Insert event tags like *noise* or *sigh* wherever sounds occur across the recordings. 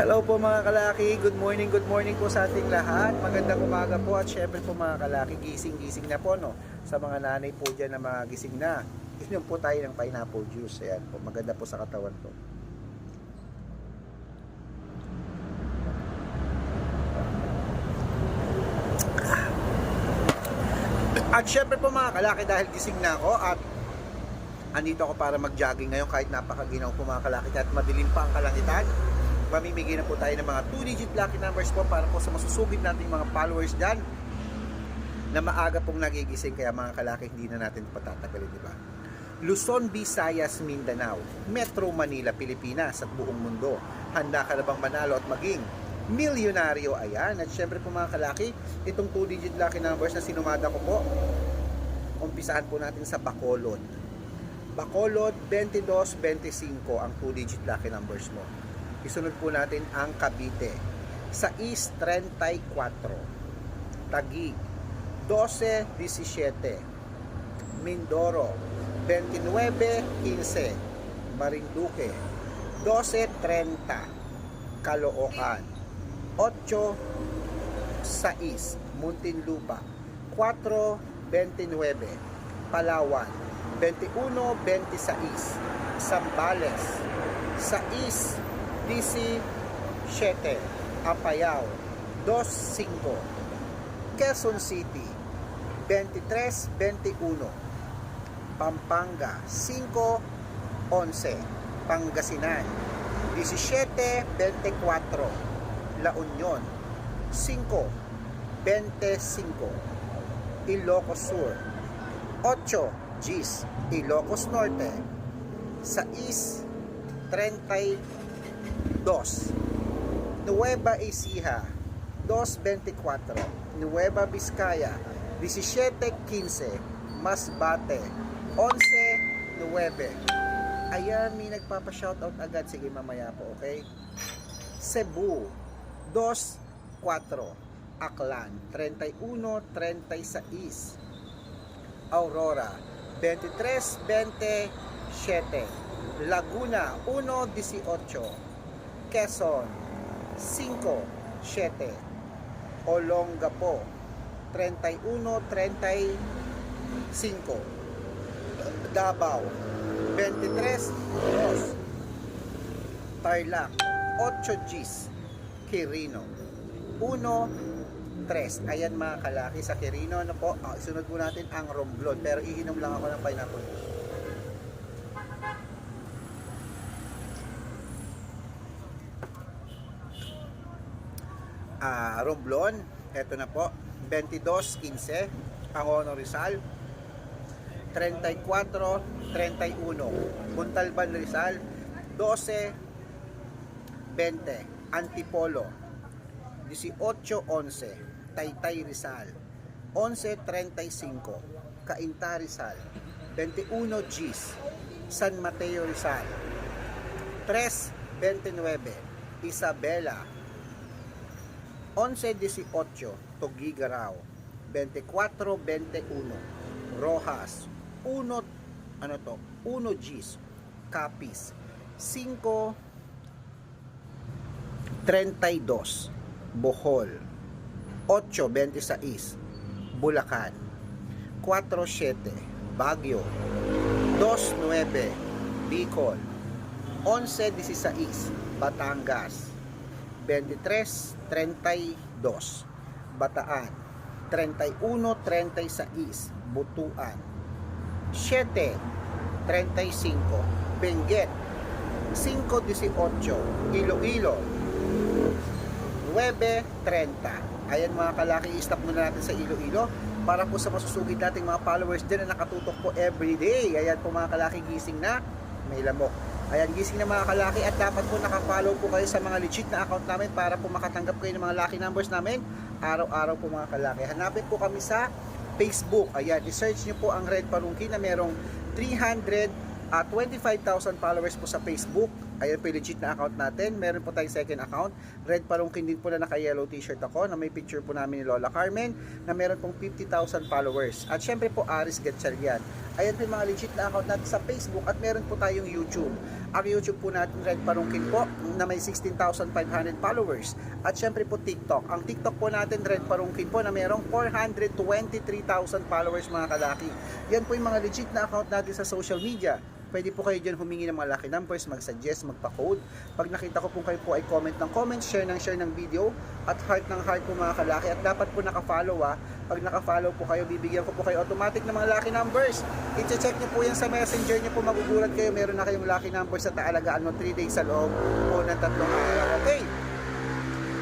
Hello po mga kalaki, good morning, good morning po sa ating lahat. Magandang umaga po at syempre po mga kalaki, gising-gising na po no. Sa mga nanay po dyan na mga gising na. Inom po tayo ng pineapple juice. Ayan po, maganda po sa katawan to. At syempre po mga kalaki dahil gising na ako at andito ako para mag-jogging ngayon kahit napakaginaw po mga kalaki at madilim pa ang kalangitan. Mamimigay na po tayo ng mga 2-digit lucky numbers po para po sa masusugid nating mga followers dyan na maaga pong nagigising kaya mga kalaki hindi na natin patatagalin, di ba? Luzon, Visayas, Mindanao, Metro Manila, Pilipinas at buong mundo. Handa ka na bang manalo at maging milyonaryo? Ayan. At syempre po mga kalaki, itong 2-digit lucky numbers na sinumada ko po, umpisahan po natin sa Bacolod. Bacolod 22-25 ang 2-digit lucky numbers mo. Isunod po natin ang Cavite. Sa East 34. Taguig 12-17. Mindoro 29-15. Marinduque 12-30. Caloocan 8-6. Muntinlupa 4-29. Palawan 21-26. Sambales 6 17 Apayao 25 Quezon City 23-21 Pampanga 5-11 Pangasinan 17-24 La Union 5-25 Ilocos Sur 8 Gis Ilocos Norte 6 32 Nueva Ecija. 224 Nueva Vizcaya. 1715 Masbate 11-9 Ayan, may nagpapa-shoutout agad. Sige, mamaya po, okay? Cebu. 2-4 Aklan. 31-36 Aurora. 23-27 Laguna. 1-18 Quezon 5-7 Olongapo 31-35 Davao 23 Tarlac 8 Gs Quirino 1 3 Ayan mga kalaki sa Quirino ano po ah, Isunod po natin ang Romblon Pero ihinom lang ako ng pineapple ah, Romblon. Eto na po. 22-15 Pangono Rizal. 34-31 Montalban Rizal. 12-20 Antipolo. 18-11 Taytay Rizal. 11-35 Cainta Rizal. 21 Gis. San Mateo Rizal. 3-29 Isabela 11-18 Tugigarao 24-21 Rojas 1 ano to? 1 Gs. Capiz 5 32 Bohol 8.26 Bulacan 4.7 Baguio 2.9 Bicol 11.16 Batangas 23.32 Bataan. 31.36 Butuan. 7.35 Benguet. 5.18 Iloilo. 9.30 Ayan mga kalaki, i-stop muna natin sa Iloilo para po sa masusugid nating mga followers din na nakatutok po everyday. Ayan po mga kalaki, gising na, may lamok. Ayan, gising na mga kalaki at dapat po nakafollow po kayo sa mga legit na account namin para po makatanggap kayo ng mga lucky numbers namin araw-araw po mga kalaki. Hanapin po kami sa Facebook. Ayan, i-search nyo po ang Red Parungki na merong 325,000 followers po sa Facebook Ayan po legit na account natin. Meron po tayong second account. Red Palungkin din po na naka-yellow t-shirt ako na may picture po namin ni Lola Carmen na meron pong 50,000 followers. At syempre po Aris Gatchalian. Ayan po yung mga legit na account natin sa Facebook at meron po tayong YouTube. Ang YouTube po natin Red Palungkin po na may 16,500 followers. At syempre po TikTok. Ang TikTok po natin Red Palungkin po na merong 423,000 followers mga kalaki. Yan po yung mga legit na account natin sa social media. Pwede po kayo dyan humingi ng mga lucky numbers, mag-suggest, magpa-code. Pag nakita ko po kayo po ay comment ng comment, share ng share ng video, at heart ng heart po mga kalaki. At dapat po naka-follow ah. Pag naka-follow po kayo, bibigyan ko po kayo automatic ng mga lucky numbers. I-check nyo po yan sa messenger nyo po, magugulat kayo. Meron na kayong lucky numbers sa taalagaan mo 3 days sa loob po ng tatlong araw. Okay?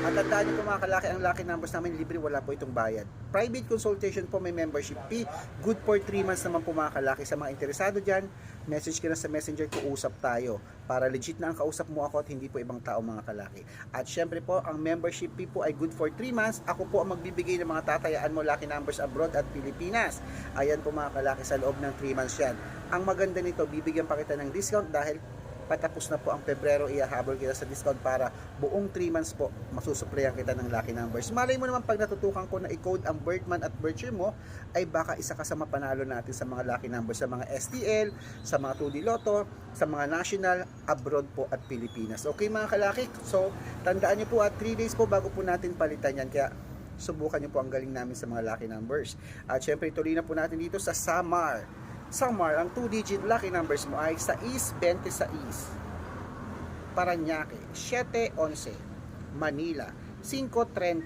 At tandaan niyo po mga kalaki, ang lucky numbers namin libre, wala po itong bayad. Private consultation po, may membership fee. Good for 3 months naman po mga kalaki. Sa mga interesado dyan, message ka na sa messenger ko, usap tayo. Para legit na ang kausap mo ako at hindi po ibang tao mga kalaki. At syempre po, ang membership fee po ay good for 3 months. Ako po ang magbibigay ng mga tatayaan mo lucky numbers abroad at Pilipinas. Ayan po mga kalaki, sa loob ng 3 months yan. Ang maganda nito, bibigyan pa kita ng discount dahil patapos na po ang Pebrero, ihahabol kita sa discount para buong 3 months po masusuplayan kita ng lucky numbers. Malay mo naman pag natutukan ko na i-code ang birth month at birth year mo, ay baka isa ka sa mapanalo natin sa mga lucky numbers sa mga STL, sa mga 2D Lotto, sa mga national, abroad po at Pilipinas. Okay mga kalaki? So, tandaan nyo po at 3 days po bago po natin palitan yan. Kaya subukan nyo po ang galing namin sa mga lucky numbers. At syempre, tuloy na po natin dito sa Samar. Samar, ang 2-digit lucky numbers mo ay sa East 26, Paranaque, 711, Manila, 530,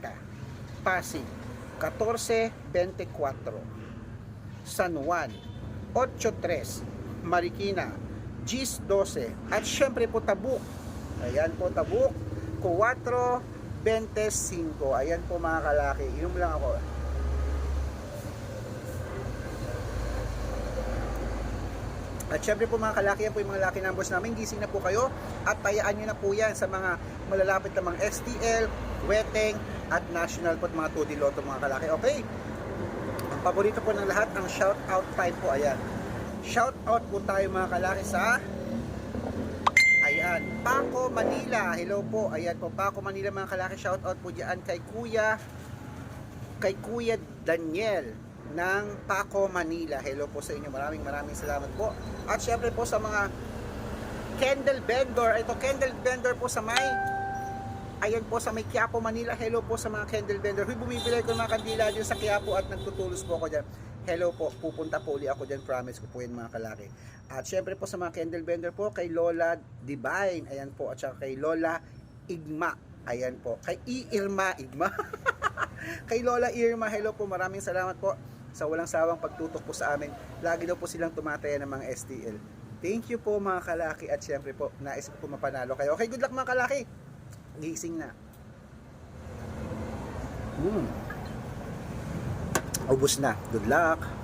Pasig, 1424, San Juan, 83, Marikina, Gis 12, at syempre po Tabuk. Ayan po Tabuk, 425. Ayan po mga kalaki. Inom lang ako. At syempre po mga kalaki, yan po yung mga lucky numbers namin. Gising na po kayo at tayaan nyo na po yan sa mga malalapit na mga STL, Weteng, at National po at mga 2D Lotto mga kalaki. Okay? Ang paborito po ng lahat, ang shout out time po. Ayan. Shout out po tayo mga kalaki sa Ayan, Paco Manila. Hello po. Ayan po, Paco Manila mga kalaki. Shout out po diyan kay Kuya kay Kuya Daniel ng Paco Manila. Hello po sa inyo. Maraming maraming salamat po. At syempre po sa mga candle vendor. Ito candle vendor po sa may Ayan po sa may Quiapo, Manila. Hello po sa mga candle vendor. Huy, bumibili ko ng mga kandila dyan sa Quiapo at nagtutulos po ako dyan. Hello po, pupunta po uli ako dyan. Promise ko po yan mga kalaki. At syempre po sa mga candle vendor po, kay Lola Divine. Ayan po. At saka kay Lola Igma. Ayan po. Kay I. Igma. *laughs* *laughs* kay Lola Irma. Hello po. Maraming salamat po sa walang sawang pagtutok po sa amin. Lagi daw po silang tumataya ng mga STL. Thank you po mga kalaki at syempre po nais po mapanalo kayo. Okay, good luck mga kalaki. Gising na. Hmm. Ubus na. Good luck.